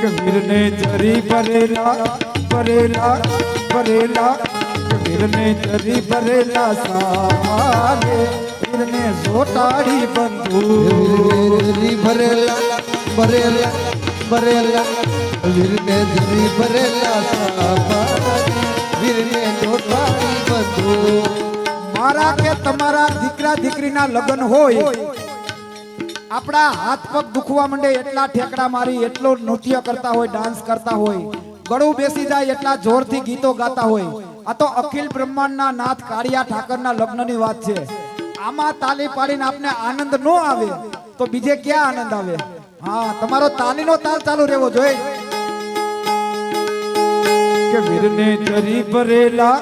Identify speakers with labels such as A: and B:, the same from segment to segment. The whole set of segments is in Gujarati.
A: કે ધરી ભરેલા ભરેલા ભરેલા. કે ધરી ભરેલા સામારે વીરને જોટાડી બંધુ.
B: વીરને ભરેલા ભરેલા ભરેલા. વીરને ધરી ભરેલા સાપારી વીરને જોટાડી બંધુ.
A: મારા કે તમારા દીકરા દીકરીના લગ્ન હોય આપણા હાથ પગ દુખવા માંડે એટલા ઠેકડા મારી, એટલો નૃત્ય કરતા હોય ડાન્સ કરતા હોય. ગળું બેસી જાય એટલા જોરથી ગીતો ગાતા હોય. આ તો અખિલ બ્રહ્માંડના નાથ કાળિયા ઠાકરના લગ્નની વાત છે. આમાં તાલી પાડીને આપને આનંદ ન આવે, તો બીજે ક્યાં આનંદ આવે? હા, તમારો તાલીનો તાલ ચાલુ રહેવો જોઈએ. કે વીરને ભરેલા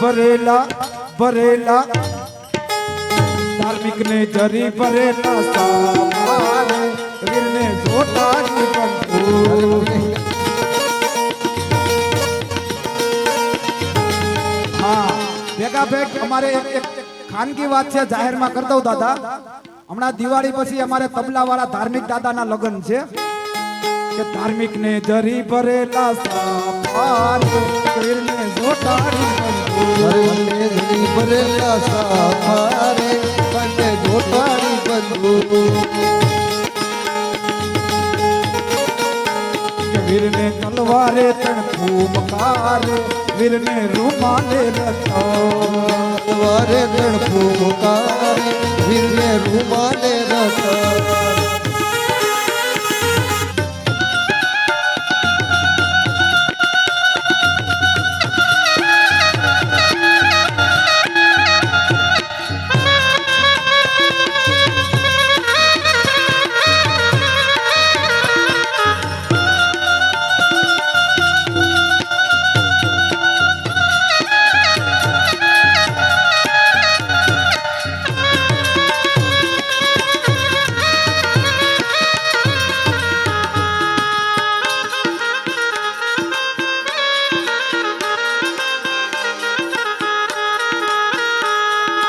A: ભરેલા ભરેલા ધાર્મિક ને જરી ભરેલા વીર ને જોતા હા ભેગા ભેગ અમારે એક ખાનગી વાત છે જાહેરમાં કરી દઉં દાદા. હમણાં દિવાળી પછી અમારે તબલા વાળા ધાર્મિક દાદાના લગ્ન છે. કે ધાર્મિક ને જરી ભરેલા સામારે વીર
B: ને જોતા ભરેલા સાપારે
A: વીરને તલવારે તણ ફૂમકારે વીરને રૂમાલે રખો
B: તલવારે તણપુ મુકારે વીરને રૂમાલે